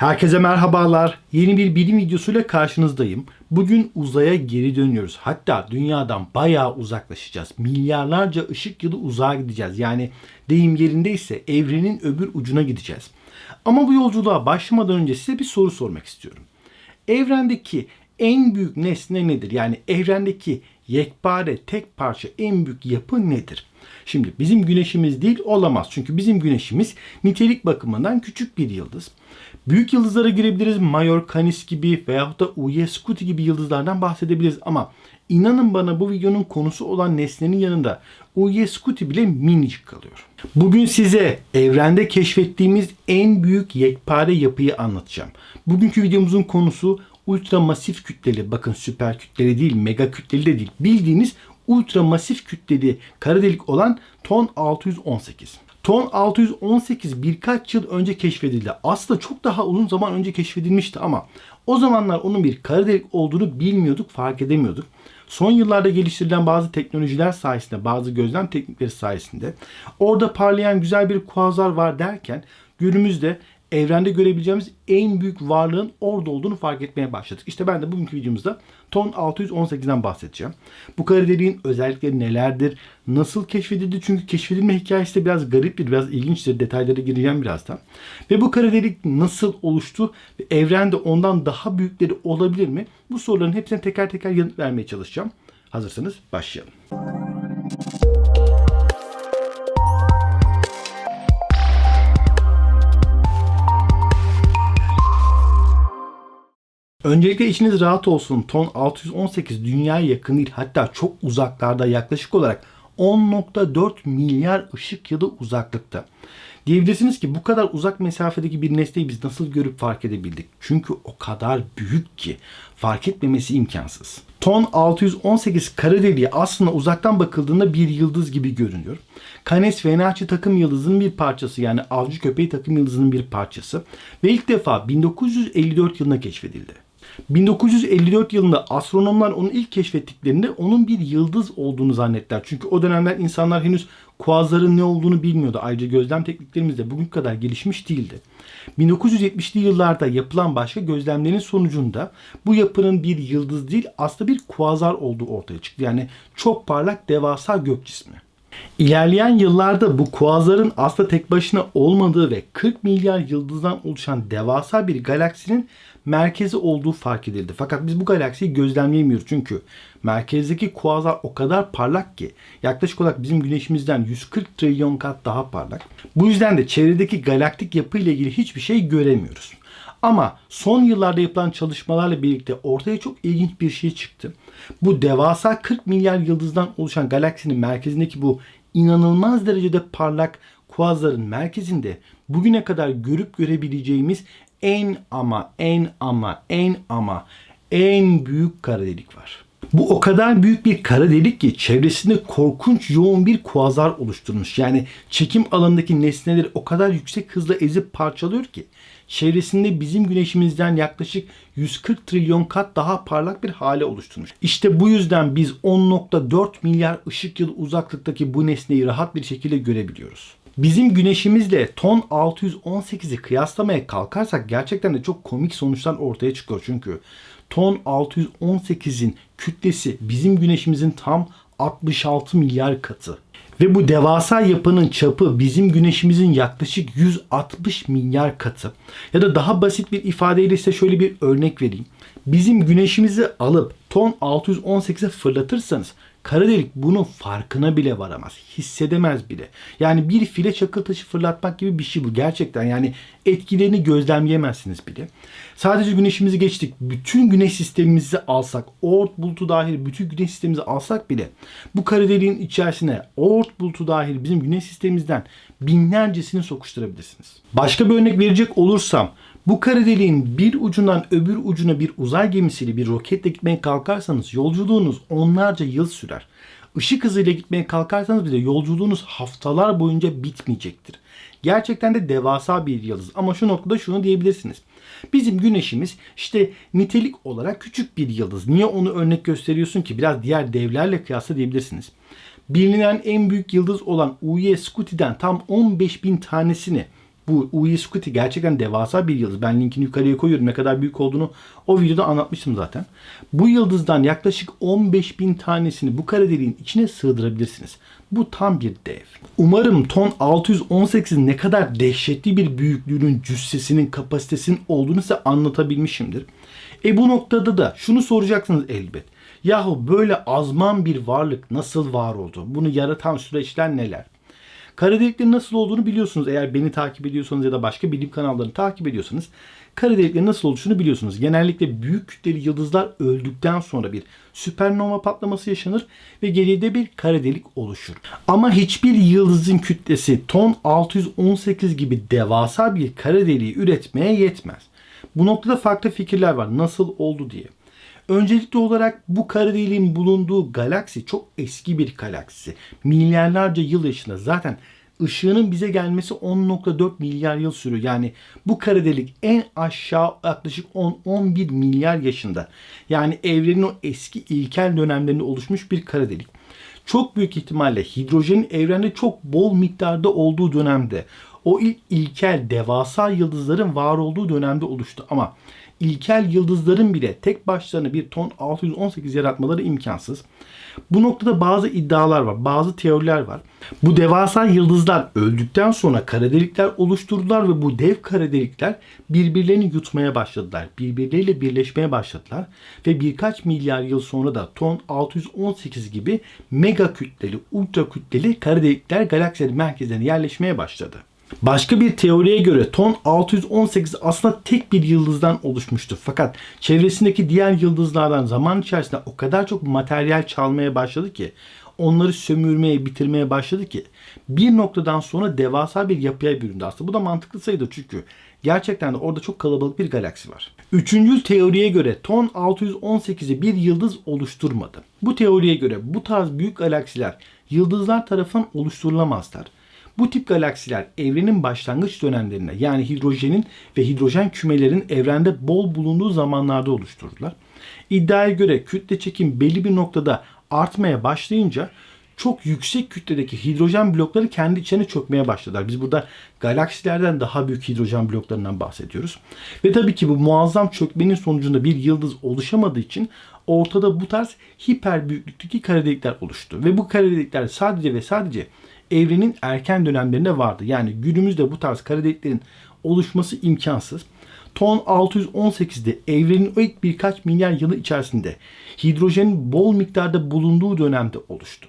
Herkese merhabalar. Yeni bir bilim videosuyla karşınızdayım. Bugün uzaya geri dönüyoruz. Hatta dünyadan bayağı uzaklaşacağız. Milyarlarca ışık yılı uzağa gideceğiz. Yani deyim yerindeyse evrenin öbür ucuna gideceğiz. Ama bu yolculuğa başlamadan önce size bir soru sormak istiyorum. Evrendeki en büyük nesne nedir? Yani evrendeki yekpare tek parça en büyük yapı nedir? Şimdi bizim güneşimiz değil olamaz. Çünkü bizim güneşimiz nitelik bakımından küçük bir yıldız. Büyük yıldızlara girebiliriz. Major Canis gibi veyahut da Uye Scuti gibi yıldızlardan bahsedebiliriz. Ama inanın bana bu videonun konusu olan nesnenin yanında Uye Scuti bile minicik kalıyor. Bugün size evrende keşfettiğimiz en büyük yekpare yapıyı anlatacağım. Bugünkü videomuzun konusu ultra masif kütleli, bakın süper kütleli değil, mega kütleli de değil, bildiğiniz ultra masif kütleli kara delik olan Ton 618. Ton 618 birkaç yıl önce keşfedildi. Aslında çok daha uzun zaman önce keşfedilmişti ama o zamanlar onun bir kara delik olduğunu bilmiyorduk, fark edemiyorduk. Son yıllarda geliştirilen bazı teknolojiler sayesinde, bazı gözlem teknikleri sayesinde orada parlayan güzel bir kuazar var derken günümüzde evrende görebileceğimiz en büyük varlığın orada olduğunu fark etmeye başladık. İşte ben de bugünkü videomuzda Ton 618'den bahsedeceğim. Bu kara deliğin özellikleri nelerdir? Nasıl keşfedildi? Çünkü keşfedilme hikayesi de biraz gariptir, biraz ilginçtir. Detaylara gireceğim birazdan. Ve bu kara delik nasıl oluştu? Ve evrende ondan daha büyükleri olabilir mi? Bu soruların hepsine teker teker yanıt vermeye çalışacağım. Hazırsanız başlayalım. Öncelikle içiniz rahat olsun. Ton 618 dünyaya yakın değil. Hatta çok uzaklarda yaklaşık olarak 10.4 milyar ışık yılı uzaklıkta. Diyebilirsiniz ki bu kadar uzak mesafedeki bir nesneyi biz nasıl görüp fark edebildik? Çünkü o kadar büyük ki fark etmemesi imkansız. Ton 618 kara deliği aslında uzaktan bakıldığında bir yıldız gibi görünüyor. Canes Venacci takım yıldızının bir parçası yani avcı köpeği takım yıldızının bir parçası ve ilk defa 1954 yılında keşfedildi. 1954 yılında astronomlar onu ilk keşfettiklerinde onun bir yıldız olduğunu zannettiler. Çünkü o dönemler insanlar henüz kuazların ne olduğunu bilmiyordu. Ayrıca gözlem tekniklerimiz de bugün kadar gelişmiş değildi. 1970'li yıllarda yapılan başka gözlemlerin sonucunda bu yapının bir yıldız değil aslında bir kuazar olduğu ortaya çıktı. Yani çok parlak devasa gök cismi. İlerleyen yıllarda bu kuazların aslında tek başına olmadığı ve 40 milyar yıldızdan oluşan devasa bir galaksinin merkezi olduğu fark edildi. Fakat biz bu galaksiyi gözlemleyemiyoruz çünkü merkezdeki kuazar o kadar parlak ki yaklaşık olarak bizim güneşimizden 140 trilyon kat daha parlak. Bu yüzden de çevredeki galaktik yapı ile ilgili hiçbir şey göremiyoruz. Ama son yıllarda yapılan çalışmalarla birlikte ortaya çok ilginç bir şey çıktı. Bu devasa 40 milyar yıldızdan oluşan galaksinin merkezindeki bu inanılmaz derecede parlak kuazların merkezinde bugüne kadar görüp görebileceğimiz en ama en ama en ama en büyük kara delik var. Bu o kadar büyük bir kara delik ki çevresinde korkunç yoğun bir kuazar oluşturmuş. Yani çekim alanındaki nesneleri o kadar yüksek hızla ezip parçalıyor ki çevresinde bizim güneşimizden yaklaşık 140 trilyon kat daha parlak bir hale oluşturmuş. İşte bu yüzden biz 10.4 milyar ışık yılı uzaklıktaki bu nesneyi rahat bir şekilde görebiliyoruz. Bizim güneşimizle ton 618'i kıyaslamaya kalkarsak gerçekten de çok komik sonuçlar ortaya çıkıyor. Çünkü ton 618'in kütlesi bizim güneşimizin tam 66 milyar katı. Ve bu devasa yapının çapı bizim güneşimizin yaklaşık 160 milyar katı. Ya da daha basit bir ifadeyle size şöyle bir örnek vereyim. Bizim güneşimizi alıp ton 618'e fırlatırsanız Kara delik bunun farkına bile varamaz. Hissedemez bile. Yani bir file çakıl taşı fırlatmak gibi bir şey bu. Gerçekten yani etkilerini gözlemleyemezsiniz bile. Sadece güneşimizi geçtik. Bütün güneş sistemimizi alsak, Oort bulutu dahil bütün güneş sistemimizi alsak bile bu kara deliğin içerisine Oort bulutu dahil bizim güneş sistemimizden binlercesini sokuşturabilirsiniz. Başka bir örnek verecek olursam bu kara deliğin bir ucundan öbür ucuna bir uzay gemisiyle bir roketle gitmeye kalkarsanız yolculuğunuz onlarca yıl sürer. Işık hızıyla gitmeye kalkarsanız bile yolculuğunuz haftalar boyunca bitmeyecektir. Gerçekten de devasa bir yıldız. Ama şu noktada şunu diyebilirsiniz. Bizim güneşimiz işte nitelik olarak küçük bir yıldız. Niye onu örnek gösteriyorsun ki? Biraz diğer devlerle kıyasla diyebilirsiniz. Bilinen en büyük yıldız olan UY Scuti'den tam 15 bin tanesini Bu UI Scuti gerçekten devasa bir yıldız. Ben linkini yukarıya koyuyorum. Ne kadar büyük olduğunu o videoda anlatmıştım zaten. Bu yıldızdan yaklaşık 15 bin tanesini bu kara deliğin içine sığdırabilirsiniz. Bu tam bir dev. Umarım ton 618 ne kadar dehşetli bir büyüklüğünün cüssesinin kapasitesinin olduğunu size anlatabilmişimdir. E bu noktada da şunu soracaksınız elbet. Yahu böyle azman bir varlık nasıl var oldu? Bunu yaratan süreçler neler? Kara deliklerin nasıl olduğunu biliyorsunuz. Eğer beni takip ediyorsanız ya da başka bilim kanallarını takip ediyorsanız kara deliklerin nasıl oluşunu biliyorsunuz. Genellikle büyük kütleli yıldızlar öldükten sonra bir süpernova patlaması yaşanır ve geriye de bir kara delik oluşur. Ama hiçbir yıldızın kütlesi ton 618 gibi devasa bir kara deliği üretmeye yetmez. Bu noktada farklı fikirler var. Nasıl oldu diye. Öncelikli olarak bu kara deliğin bulunduğu galaksi çok eski bir galaksi. Milyarlarca yıl yaşında. Zaten ışığının bize gelmesi 10.4 milyar yıl sürüyor. Yani bu kara delik en aşağı yaklaşık 10-11 milyar yaşında. Yani evrenin o eski ilkel dönemlerinde oluşmuş bir kara delik. Çok büyük ihtimalle hidrojenin evrende çok bol miktarda olduğu dönemde o ilk ilkel devasa yıldızların var olduğu dönemde oluştu. Ama ilkel yıldızların bile tek başlarına bir ton 618 yaratmaları imkansız. Bu noktada bazı iddialar var, bazı teoriler var. Bu devasa yıldızlar öldükten sonra kara delikler oluşturdular ve bu dev kara delikler birbirlerini yutmaya başladılar. Birbirleriyle birleşmeye başladılar ve birkaç milyar yıl sonra da ton 618 gibi mega kütleli, ultra kütleli kara delikler galaksilerin merkezlerine yerleşmeye başladı. Başka bir teoriye göre ton 618 aslında tek bir yıldızdan oluşmuştu. Fakat çevresindeki diğer yıldızlardan zaman içerisinde o kadar çok materyal çalmaya başladı ki onları sömürmeye, bitirmeye başladı ki bir noktadan sonra devasa bir yapıya büründü aslında. Bu da mantıklı sayıdır çünkü gerçekten de orada çok kalabalık bir galaksi var. Üçüncü teoriye göre ton 618'i bir yıldız oluşturmadı. Bu teoriye göre bu tarz büyük galaksiler yıldızlar tarafından oluşturulamazlar. Bu tip galaksiler evrenin başlangıç dönemlerinde yani hidrojenin ve hidrojen kümelerin evrende bol bulunduğu zamanlarda oluşturdular. İddiaya göre kütle çekim belli bir noktada artmaya başlayınca çok yüksek kütledeki hidrojen blokları kendi içine çökmeye başladılar. Biz burada galaksilerden daha büyük hidrojen bloklarından bahsediyoruz. Ve tabii ki bu muazzam çökmenin sonucunda bir yıldız oluşamadığı için ortada bu tarz hiper büyüklükteki kara delikler oluştu. Ve bu kara delikler sadece ve sadece evrenin erken dönemlerinde vardı. Yani günümüzde bu tarz kara deliklerin oluşması imkansız. Ton 618'de evrenin ilk birkaç milyar yılı içerisinde hidrojenin bol miktarda bulunduğu dönemde oluştu.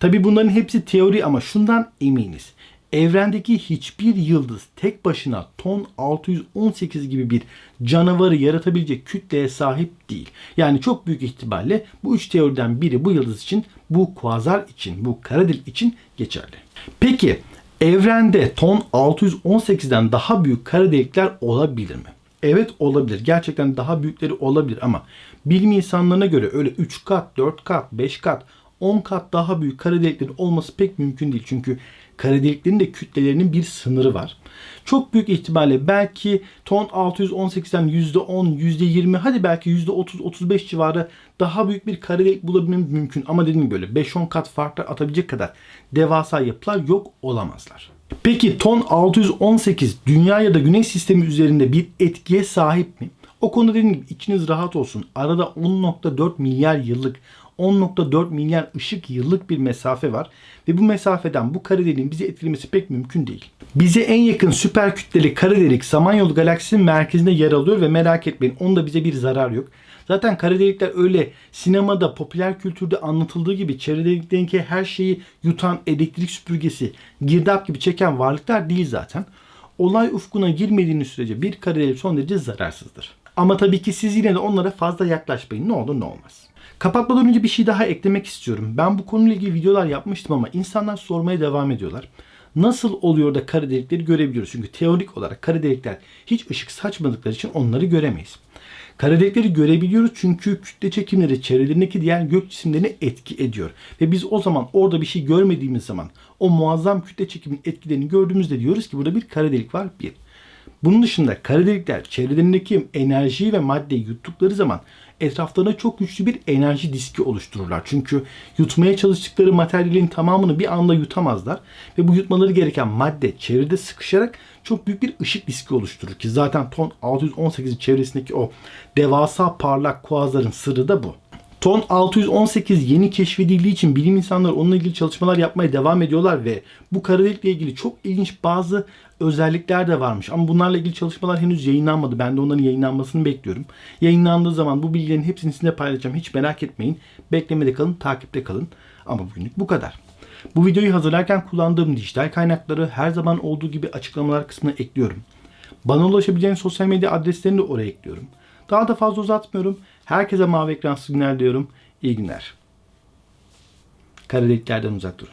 Tabi bunların hepsi teori ama şundan eminiz. Evrendeki hiçbir yıldız tek başına ton 618 gibi bir canavarı yaratabilecek kütleye sahip değil. Yani çok büyük ihtimalle bu üç teoriden biri bu yıldız için, bu kuazar için, bu kara delik için geçerli. Peki evrende ton 618'den daha büyük kara delikler olabilir mi? Evet olabilir. Gerçekten daha büyükleri olabilir ama bilim insanlarına göre öyle 3 kat, 4 kat, 5 kat, 10 kat daha büyük kara deliklerin olması pek mümkün değil. Çünkü kara deliklerin de kütlelerinin bir sınırı var. Çok büyük ihtimalle belki ton 618'den %10, %20 hadi belki %30-35 civarı daha büyük bir kara delik bulabilmemiz mümkün. Ama dediğim gibi böyle 5-10 kat farklı atabilecek kadar devasa yapılar yok olamazlar. Peki ton 618 dünya ya da güneş sistemi üzerinde bir etkiye sahip mi? O konuda dediğim gibi içiniz rahat olsun. Arada 10.4 milyar yıllık 10.4 milyar ışık yıllık bir mesafe var ve bu mesafeden bu kara deliğin bizi etkilemesi pek mümkün değil. Bize en yakın süper kütleli kara delik Samanyolu galaksisinin merkezinde yer alıyor ve merak etmeyin onda bize bir zarar yok. Zaten kara delikler öyle sinemada, popüler kültürde anlatıldığı gibi çevre deliklerindeki her şeyi yutan elektrik süpürgesi, girdap gibi çeken varlıklar değil zaten. Olay ufkuna girmediğiniz sürece bir kara delik son derece zararsızdır. Ama tabii ki siz yine de onlara fazla yaklaşmayın. Ne olur ne olmaz. Kapatmadan önce bir şey daha eklemek istiyorum. Ben bu konuyla ilgili videolar yapmıştım ama insanlar sormaya devam ediyorlar. Nasıl oluyor da kara delikleri görebiliyoruz? Çünkü teorik olarak kara delikler hiç ışık saçmadıkları için onları göremeyiz. Kara delikleri görebiliyoruz çünkü kütle çekimleri çevrelerindeki diğer gök cisimlerine etki ediyor. Ve biz o zaman orada bir şey görmediğimiz zaman o muazzam kütle çekimin etkilerini gördüğümüzde diyoruz ki burada bir kara delik var bir. Bunun dışında kara delikler çevrelerindeki enerjiyi ve maddeyi yuttukları zaman etraflarına çok güçlü bir enerji diski oluştururlar. Çünkü yutmaya çalıştıkları materyalin tamamını bir anda yutamazlar ve bu yutmaları gereken madde çevrede sıkışarak çok büyük bir ışık diski oluşturur ki zaten ton 618'in çevresindeki o devasa parlak kuazların sırrı da bu. Ton 618 yeni keşfedildiği için bilim insanları onunla ilgili çalışmalar yapmaya devam ediyorlar ve bu kara delikle ilgili çok ilginç bazı özellikler de varmış. Ama bunlarla ilgili çalışmalar henüz yayınlanmadı. Ben de onların yayınlanmasını bekliyorum. Yayınlandığı zaman bu bilgilerin hepsini sizinle paylaşacağım. Hiç merak etmeyin. Beklemede kalın, takipte kalın. Ama bugünlük bu kadar. Bu videoyu hazırlarken kullandığım dijital kaynakları her zaman olduğu gibi açıklamalar kısmına ekliyorum. Bana ulaşabileceğiniz sosyal medya adreslerini de oraya ekliyorum. Daha da fazla uzatmıyorum. Herkese mavi ekran günler diyorum. İyi günler. Kara deliklerden uzak durun.